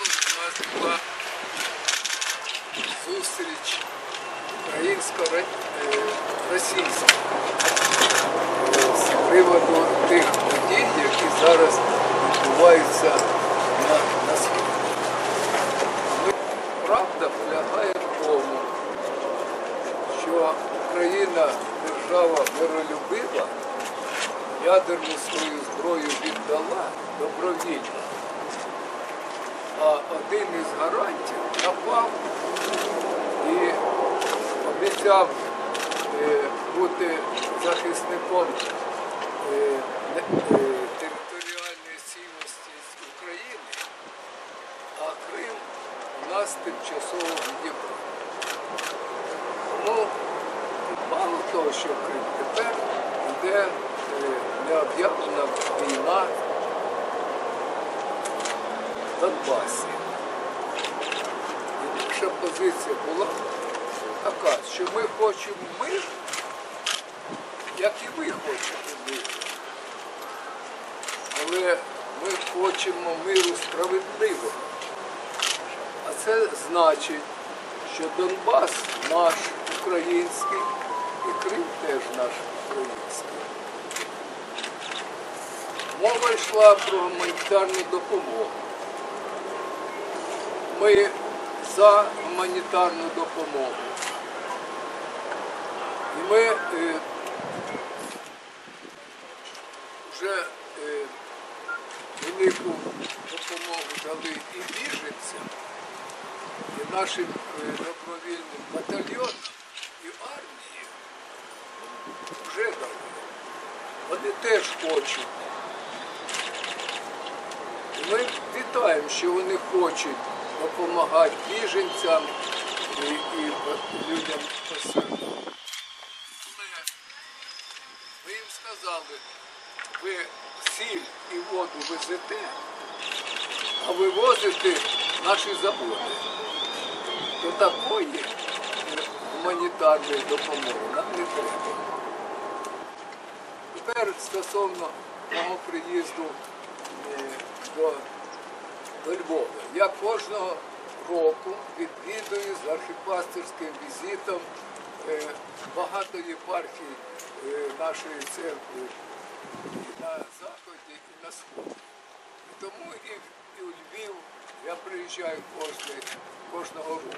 тут у нас була зустріч українсько-російська з приводу тих подій, які зараз відбуваються на, на сході. Правда полягає в тому, що Україна держава миролюбива, ядерну свою зброю віддала добровільно. А один із гарантів напав і обіцяв е, бути захисником е, е, територіальної цілості України, а Крим у нас тимчасово відібрав. Тому мало того, що Крим тепер йде необ'явлена війна Донбасі. І позиція була така, що ми хочемо мир, як і ви хочете мир. Але ми хочемо миру справедливого. А це значить, що Донбас наш український і Крим теж наш український. Мова йшла про гуманітарну допомогу. Ми за гуманітарну допомогу. І ми е, вже е, велику допомогу дали і біженцям, і нашим е, добровільним батальйонам, і армії вже дали. Вони теж хочуть. І ми вітаємо, що вони хочуть допомагати біженцям і, і людям посилку. Але ми їм сказали, ви сіль і воду везете, а вивозите наші заводи. До такої гуманітарної допомоги нам не треба. Тепер стосовно мого приїзду е, до, до Львова. Я кожного року відвідую з архіпастерським візитом е, багато єпархій е, нашої церкви і на Заході і на Сході. Тому і, у Львів я приїжджаю кожного року.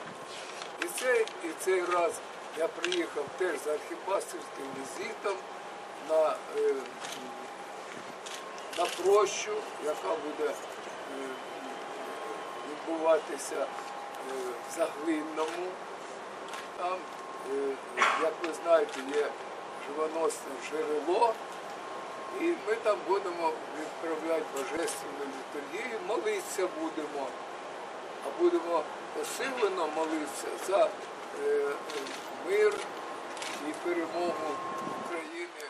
І цей, і цей раз я приїхав теж з архіпастерським візитом на, е, на прощу, яка буде відбуватися е, в Заглинному. Там, е, як ви знаєте, є живоносне джерело, і ми там будемо відправляти божественну літургію, молитися будемо, а будемо посилено молитися за е, мир і перемогу України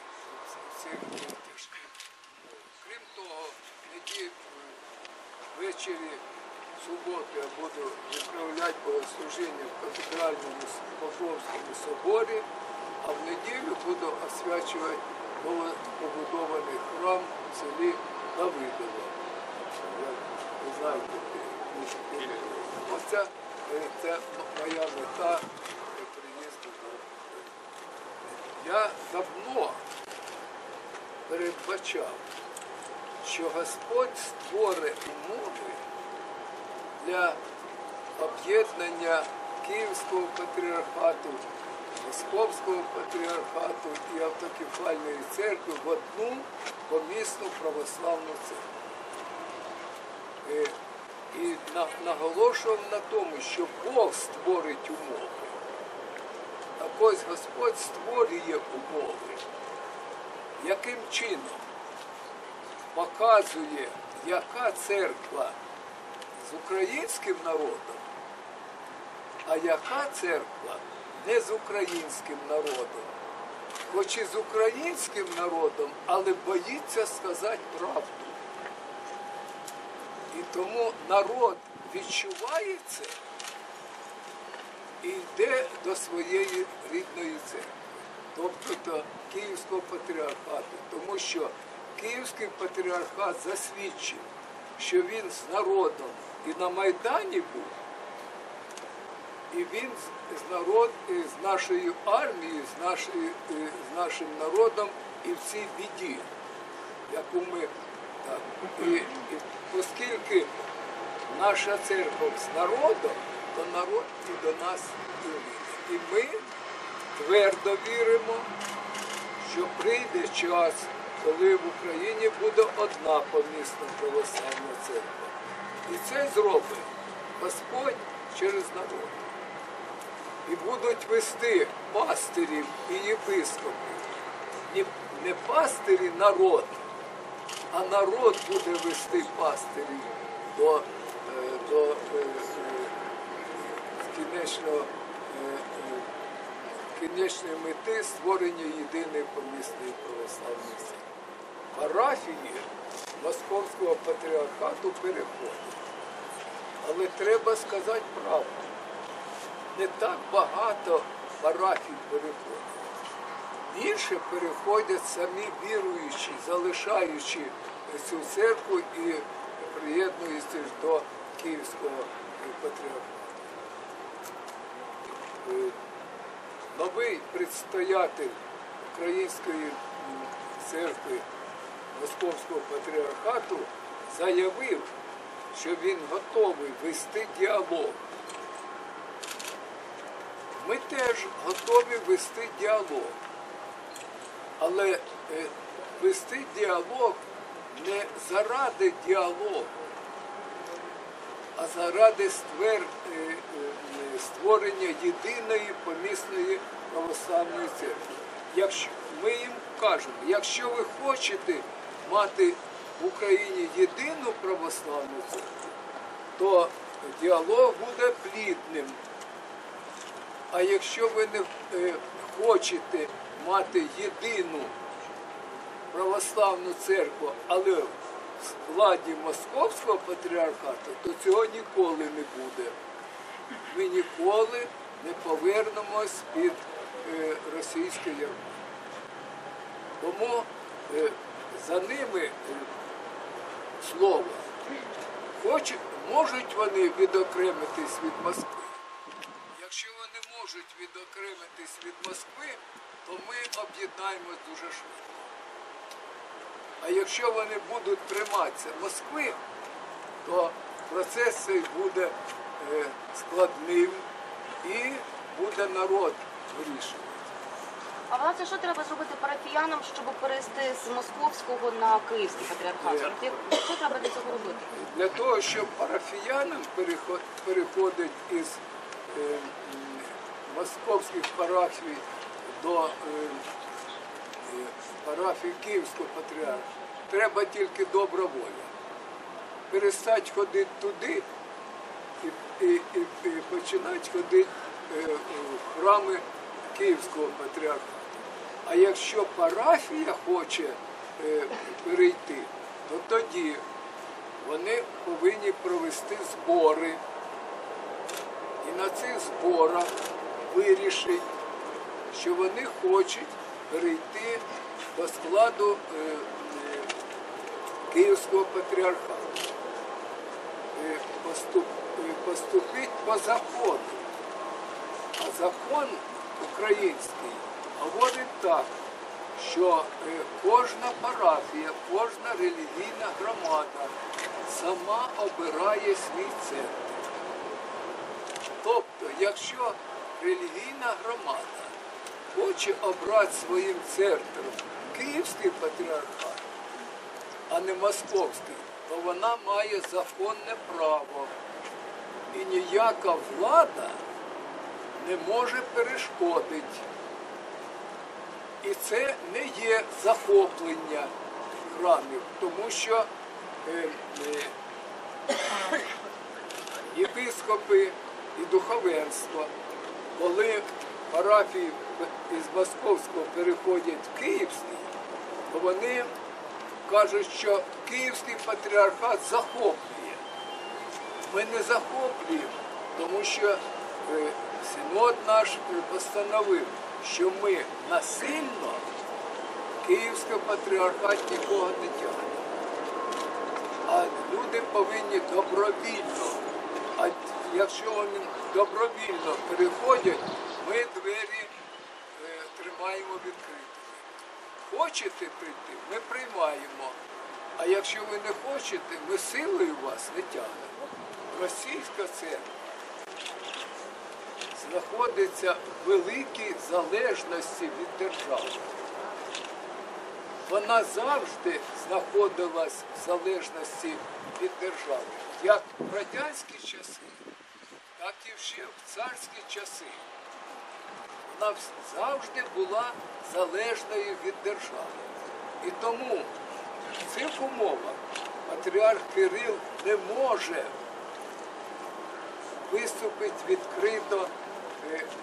в цих тяжких. Крім того, неділі ввечері суботи я буду відправляти богослужіння в кафедральному Покровському соборі, а в неділю буду освячувати новопобудований храм в селі Давидово. Як ви знаєте. Оце е, це моя мета е, приїзду я давно передбачав, що Господь створить умови для об'єднання Київського патріархату, Московського патріархату і автокефальної церкви в одну помісну православну церкву. Е, І на- наголошував на тому, що Бог створить умови. Так ось Господь створює умови. Яким чином показує, яка церква українським народом, а яка церква не з українським народом, хоч і з українським народом, але боїться сказати правду. І тому народ відчуває це і йде до своєї рідної церкви, тобто до Київського патріархату, тому що Київський патріархат засвідчив, що він з народом і на Майдані був, І він з- народ е, з нашою армією, з, нашою, е, з нашим народом і в цій біді, яку ми так. І, і оскільки наша церква з народом, то народ і до нас і. І ми твердо віримо, що прийде час, коли в Україні буде одна помісна православна церква. І це зробить Господь через народ. І будуть вести пастирів і єпископів. Не, пастирі народ, а народ буде вести пастирів до, е, до е, е, кінечного, е, е, кінечної мети створення єдиної помісної православної церкви. Парафії Московського патріархату переходять. Але треба сказати правду. Не так багато парафій переходить. Більше переходять самі віруючі, залишаючи цю церкву і приєднуються до Київського патріархату. Е, Новий предстоятель Української церкви Московського патріархату заявив, що він готовий вести діалог. Ми теж готові вести діалог. Але е, вести діалог не заради діалогу, а заради ствер, е, е, створення єдиної помісної православної церкви. Якщо ми їм кажемо, якщо ви хочете мати в Україні єдину православну церкву, то діалог буде плідним. А якщо ви не е, хочете мати єдину православну церкву, але в складі Московського патріархату, то цього ніколи не буде. Ми ніколи не повернемось під е, російське ярмо. Тому е, за ними е, слово. Хоч, можуть вони відокремитись від Москви. Якщо вони можуть відокремитись від Москви, то ми об'єднаємось дуже швидко. А якщо вони будуть триматися Москви, то процес цей буде е, складним і буде народ вирішувати. А власне, що треба зробити парафіянам, щоб перейти з московського на київський патріархат? Що треба для цього робити? Для того, щоб парафіянам переход- переходить із е, московських парафій до е, е, парафії Київського патріарха, треба тільки добра воля. Перестати ходити туди і, і, і, і починати ходити е, в храми Київського патріархату. А якщо парафія хоче е, перейти, то тоді вони повинні провести збори. І на цих зборах вирішить, що вони хочуть перейти до складу е, е, Київського патріархату. Е, поступ, е, поступить по закону. А закон український говорить так, що е, кожна парафія, кожна релігійна громада сама обирає свій центр. Тобто, якщо релігійна громада хоче обрати своїм центром Київський патріархат, а не московський, то вона має законне право. І ніяка влада не може перешкодити. І це не є захоплення храмів, тому що е, е, єпископи і духовенство, коли парафії із Московського переходять в Київський, то вони кажуть, що Київський патріархат захоплює. Ми не захоплюємо, тому що е, синод наш постановив, що ми насильно Київський патріархат нікого не тягне. А люди повинні добровільно. А якщо вони добровільно переходять, ми двері е, тримаємо відкритими. Хочете прийти, ми приймаємо. А якщо ви не хочете, ми силою вас не тягнемо. Російська церква знаходиться в великій залежності від держави. Вона завжди знаходилась в залежності від держави, як в радянські часи, так і ще в царські часи. Вона завжди була залежною від держави. І тому в цих умовах патріарх Кирил не може виступити відкрито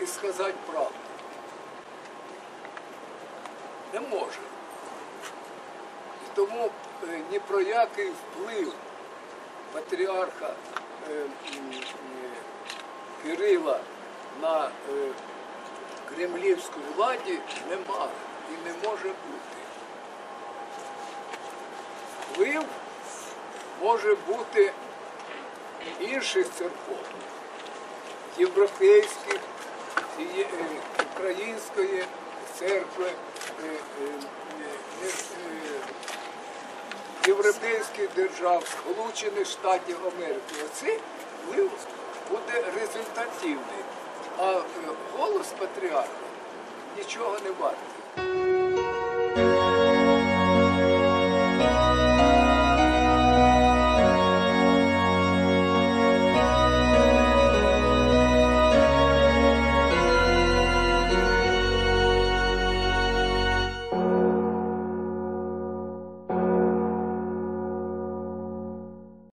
і сказати правду. Не може. І тому е, ні про який вплив патріарха е, е, Кирила на кремлівську владі нема і не може бути. Вплив може бути інших церков, європейських, е, української церкви, е, е, європейських держав, Сполучених Штатів Америки. Оцей вплив буде результативний. А голос патріарха нічого не вартий.